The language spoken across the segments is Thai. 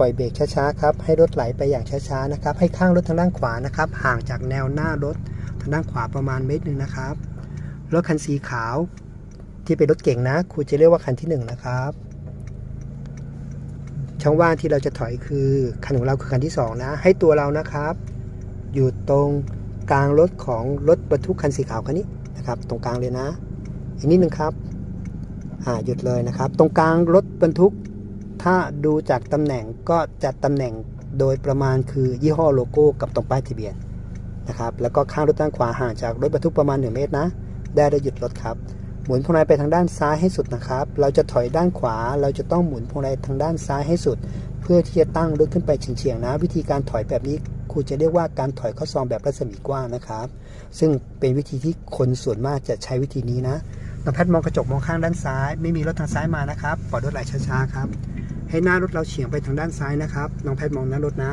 ปล่อยเบรกช้าๆครับให้รถไหลไปอย่างช้าๆนะครับ ให้ข้างรถทางด้านขวานะครับ ห่างจากแนวหน้ารถทางด้านขวาประมาณเมตรหนึ่งนะครับรถคันสีขาวที่เป็นรถเก่งนะครูจะเรียกว่าคันที่หนึ่งนะครับช่องว่างที่เราจะถอยคือคันของเราคือคันที่สองนะ ให้ตัวเรานะครับ อยู่ตรงกลางรถของรถบรรทุกคันสีขาวคันนี้นะครับ ตรงกลางเลยนะ อีกนิดนึงครับอ่าหยุดเลยนะครับ ตรงกลางรถบรรทุก ถ้าดูจากตำแหน่งก็จะตำแหน่งโดยประมาณคือยี่ห้อโลโก้กับตรงป้ายทะเบียนนะครับแล้วก็ข้างรถด้านขวาห่างจากรถบรรทุกประมาณ 1 เมตรนะ ได้ได้หยุดรถครับ หมุนพวงมาลัยไปทางด้านซ้ายให้สุดนะครับ เราจะถอยด้านขวา เราจะต้องหมุนพวงมาลัยทางด้านซ้ายให้สุด เพื่อที่จะตั้งรถขึ้นไปเฉียงๆนะ วิธีการถอยแบบนี้ครูจะเรียกว่าการถอยข้าซองแบบรัศมีกว้างนะครับ ซึ่งเป็นวิธีที่คนส่วนมากจะใช้วิธีนี้นะ น้องแพทย์มองกระจกมองข้างด้านซ้าย ไม่มีรถทางซ้ายมานะครับปล่อยรถไหลช้าๆครับ ให้หน้ารถเราเฉียงไปทางด้านซ้ายนะครับ น้องแพทย์มองหน้ารถนะ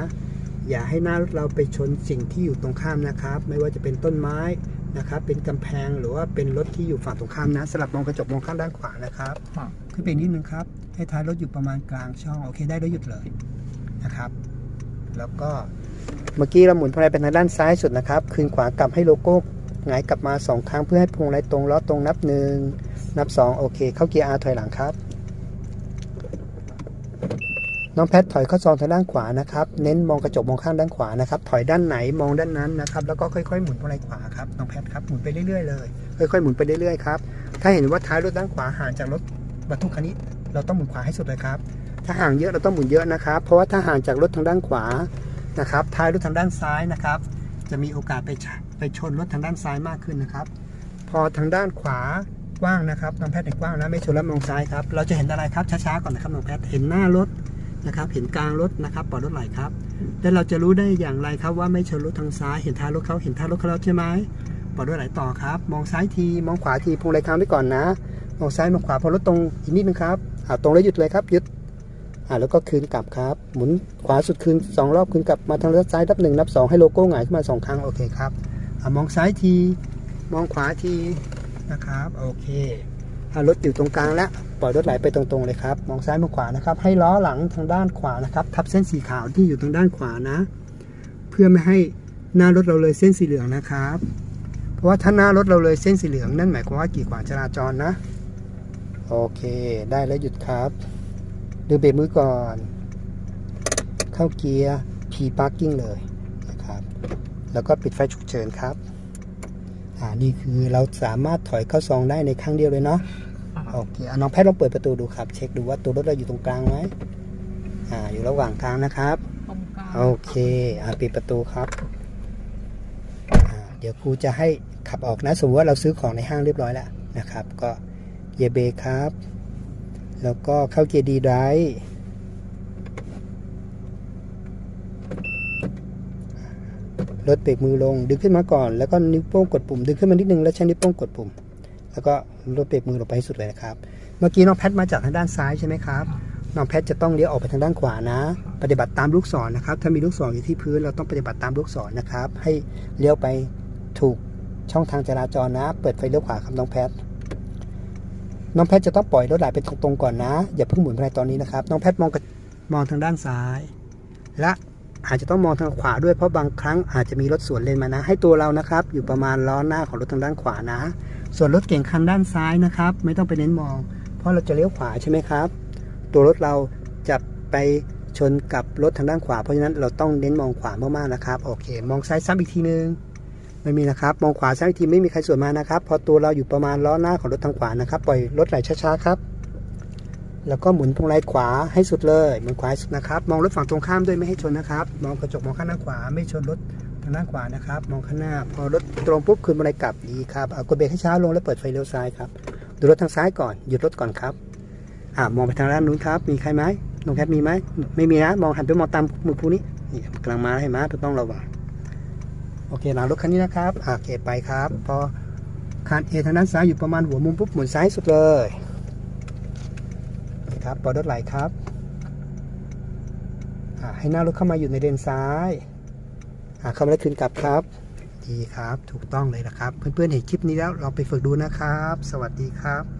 อย่าให้หน้ารถเราไปชนสิ่งที่อยู่ตรงข้ามนะครับ ไม่ว่าจะเป็นต้นไม้นะครับ เป็นกำแพงหรือว่าเป็นรถที่อยู่ฝั่งตรงข้ามนะ สลับมองกระจกมองข้างด้านขวานะครับ ขึ้นไปนิดนึงครับ ให้ท้ายรถอยู่ประมาณกลางช่อง โอเค ได้แล้วหยุดเลยนะครับ แล้วก็ เมื่อกี้เราหมุนพวงมาลัยไปทางด้านซ้ายสุดนะครับ คืนขวากลับให้โลโก้ หงายกลับมาสองครั้งเพื่อให้พวงมาลัยตรงล้อตรงนับหนึ่งนับสองโอเค เข้าเกียร์ R ถอยหลังครับ น้องแพทถอยเข้าซองทางด้านขวานะครับ เน้นมองกระจกมองข้างด้านขวานะครับ ถอยด้านไหนมองด้านนั้นนะครับ แล้วก็ค่อยๆหมุนพวงมาลัยขวาครับ น้องแพทครับ หมุนไปเรื่อยๆเลย ค่อยๆหมุนไปเรื่อยๆครับ ถ้าเห็นว่าท้ายรถด้านขวาห่างจากรถบรรทุกคันนี้ เราต้องหมุนขวาให้สุดเลยครับ ถ้าห่างเยอะเราต้องหมุนเยอะนะครับ เพราะว่าถ้าห่างจากรถทางด้านขวานะครับ ท้ายรถทางด้านซ้ายนะครับ จะมีโอกาสไปช ไปชนรถทางด้านซ้ายมากขึ้นนะครับ พอทางด้านขวากว้างนะครับน้องแพทย์เห็นกว้างนะไม่ชนแล้วมองซ้ายครับ เราจะเห็นอะไรครับช้าๆก่อนนะครับน้องแพทย์เห็นหน้ารถนะครับ เห็นกลางรถนะครับปล่อยรถไหลครับแล้วเราจะรู้ได้อย่างไรครับว่าไม่ชนรถทางซ้ายเห็นท้ายรถเขาเห็นท้ายรถเขาแล้วใช่ไหมปล่อยรถไหลต่อครับ มองซ้ายทีมองขวาทีพวงมาลัยค้างไว้ก่อนนะ มองซ้ายมองขวาพอรถตรงอีกนิดนึงครับอ่าตรงแล้วหยุดเลยครับหยุดอ่าแล้วก็คืนกลับครับ หมุนขวาสุดคืนสองรอบคืนกลับมาทางรถซ้ายนับหนึ่งนับสองให้โลโก้หงายขึ้นมาสองครั้งโอเคครับ อมองซ้ายที มองขวาทีนะครับ โอเคอ่ารถอยู่ตรงกลางแล้วปล่อยรถไหลไปตรงๆเลยครับ มองซ้ายมองขวานะครับ ให้ล้อหลังทางด้านขวานะครับ ทับเส้นสีขาวที่อยู่ทางด้านขวานะ เพื่อไม่ให้หน้ารถเราเลยเส้นสีเหลืองนะครับ เพราะว่าถ้าหน้ารถเราเลยเส้นสีเหลืองนั่นหมายความว่ากีดขวางจราจรนะ โอเค ได้แล้วหยุดครับดึงเบรกมือก่อน เข้าเกียร์ P parking เลยนะครับ แล้วก็ปิดไฟฉุกเฉินครับ อ่า นี่คือเราสามารถถอยเข้าซองได้ในครั้งเดียวเลยเนาะ โอเคอะน้องแพทย์ลองเปิดประตูดูครับ เช็คดูว่าตัวรถเราอยู่ตรงกลางไหมอ่า อยู่ระหว่างกลางนะครับตรงกลางโอเค อ่า ปิดประตูครับ อ่า เดี๋ยวครูจะให้ขับออกนะ สมมติว่าเราซื้อของในห้างเรียบร้อยแล้วนะครับ ก็เหยียบเบรกครับ แล้วก็เข้าเกียร์ดีไดร ลดเบรกมือลง ดึงขึ้นมาก่อน แล้วก็นิ้วโป้งกดปุ่ม ดึงขึ้นมานิดนึง แล้วใช้นิ้วโป้งกดปุ่ม แล้วก็ลดเบรกมือลงไปให้สุดเลยนะครับ เมื่อกี้น้องแพทมาจากทางด้านซ้ายใช่ไหมครับ น้องแพทจะต้องเลี้ยวออกไปทางด้านขวานะ ปฏิบัติตามลูกศรนะครับ ถ้ามีลูกศรอยู่ที่พื้น เราต้องปฏิบัติตามลูกศรนะครับ ให้เลี้ยวไปถูกช่องทางจราจรนะ เปิดไฟเลี้ยวขวาครับน้องแพทน้องแพทจะต้องปล่อยรถไหลไปตรงๆก่อนนะ อย่าเพิ่งหมุนไปตอนนี้นะครับ น้องแพทมองกมองทางด้านซ้าย และ อาจจะต้องมองทางขวาด้วยเพราะบางครั้งอาจจะมีรถสวนเลนมานะ ให้ตัวเรานะครับ อยู่ประมาณล้อหน้าของรถทางด้านขวานะ ส่วนรถเก่งคันด้านซ้ายนะครับ ไม่ต้องไปเน้นมอง เพราะเราจะเลี้ยวขวาใช่ไหมครับ ตัวรถเราจะไปชนกับรถทางด้านขวา เพราะฉะนั้นเราต้องเน้นมองขวามากๆนะครับโอเค มองซ้ายซ้ำอีกทีนึงไม่มีนะครับ มองขวาซ้ำอีกทีไม่มีใครสวนมานะครับ พอตัวเราอยู่ประมาณล้อหน้าของรถทางขวานะครับ ปล่อยรถไหลช้าๆครับ แล้วก็หมุนพวงมาลัยขวาให้สุดเลยหมุนขวาสุดนะครับ มองรถฝั่งตรงข้ามด้วยไม่ให้ชนนะครับ มองกระจกมองข้างหน้าขวา ไม่ชนรถทางด้านขวานะครับ มองข้างหน้า พอรถตรงปุ๊บคืนพวงมาลัยกลับดีครับเอากดเบรกให้ช้าลงแล้วเปิดไฟเลี้ยวซ้ายครับดูรถทางซ้ายก่อนหยุดรถก่อนครับอ่ามองไปทางด้านนู้นครับ มีใครไหมน้องแคทมีไหมไม่มีนะมองหันไปมองตามมือครูนี้นี่กำลังมาให้มาต้องระวังโอเคหลังรถคันนี้นะครับโอเคไปครับ พอคันเอทางด้านซ้ายอยู่ประมาณหัวมุมปุ๊บหมุนซ้ายสุดเลย ครับปอดรถไหลครับให้หน้ารถเข้ามาอยู่ในเลนซ้ายเข้ามาแล้วคืนกลับครับ ดีครับ ถูกต้องเลยนะครับ เพื่อนๆเห็นคลิปนี้แล้วลองไปฝึกดูนะครับ สวัสดีครับ